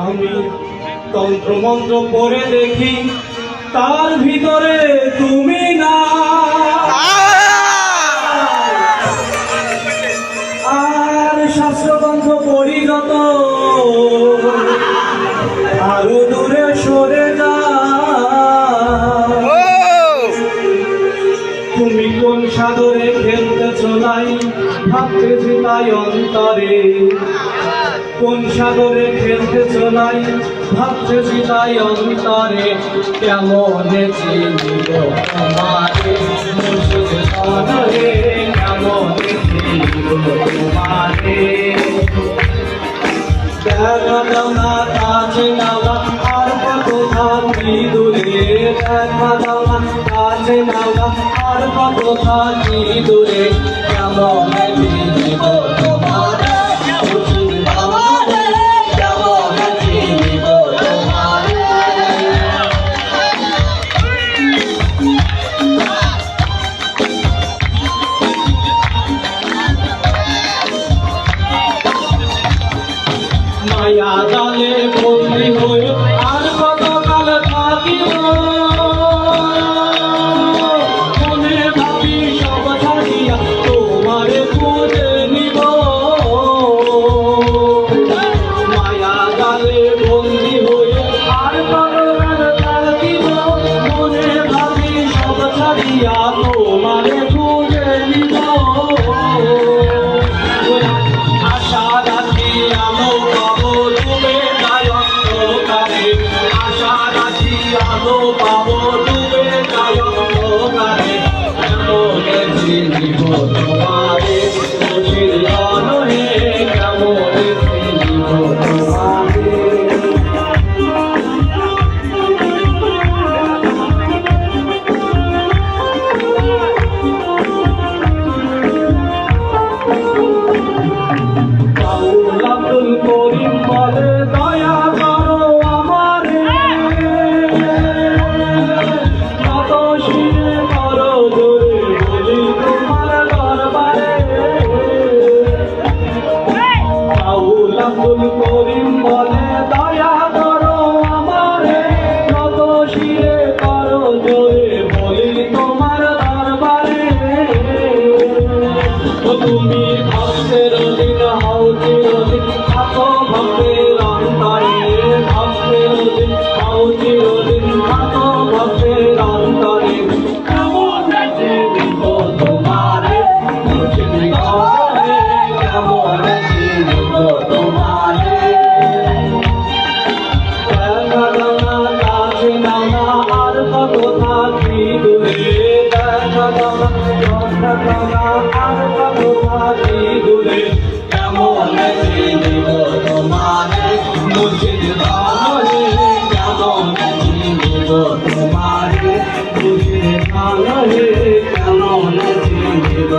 আমি তন্ত্রমন্ত্র পরে দেখি তার ভিতরে তুমি না। আর শাস্ত্রগ্রন্থ পড়ি নাই ভাবতেছি তাই অন্তরে। কোন সাগরে খেলতেছ নাই ভাবতেছি তাই অন্তরে। কেমন চিনিব তোমারে মুর্শিদ কেমন আর কত থাকি দূরে। দেখা না কাছে নাও আর কত থাকি দূরে? কেমন চিনিব তোমারে? মায়া জালে বন্দি হয়ে আর কত কাল থাকিব? আব্দুল করিম বলে, দয়া করো আমারে কত শিরে করো জোরে বলি তোমার দরবারে। তুমি ভক্তের তোমারে বুঝে ভালো রে কেমন চিনিব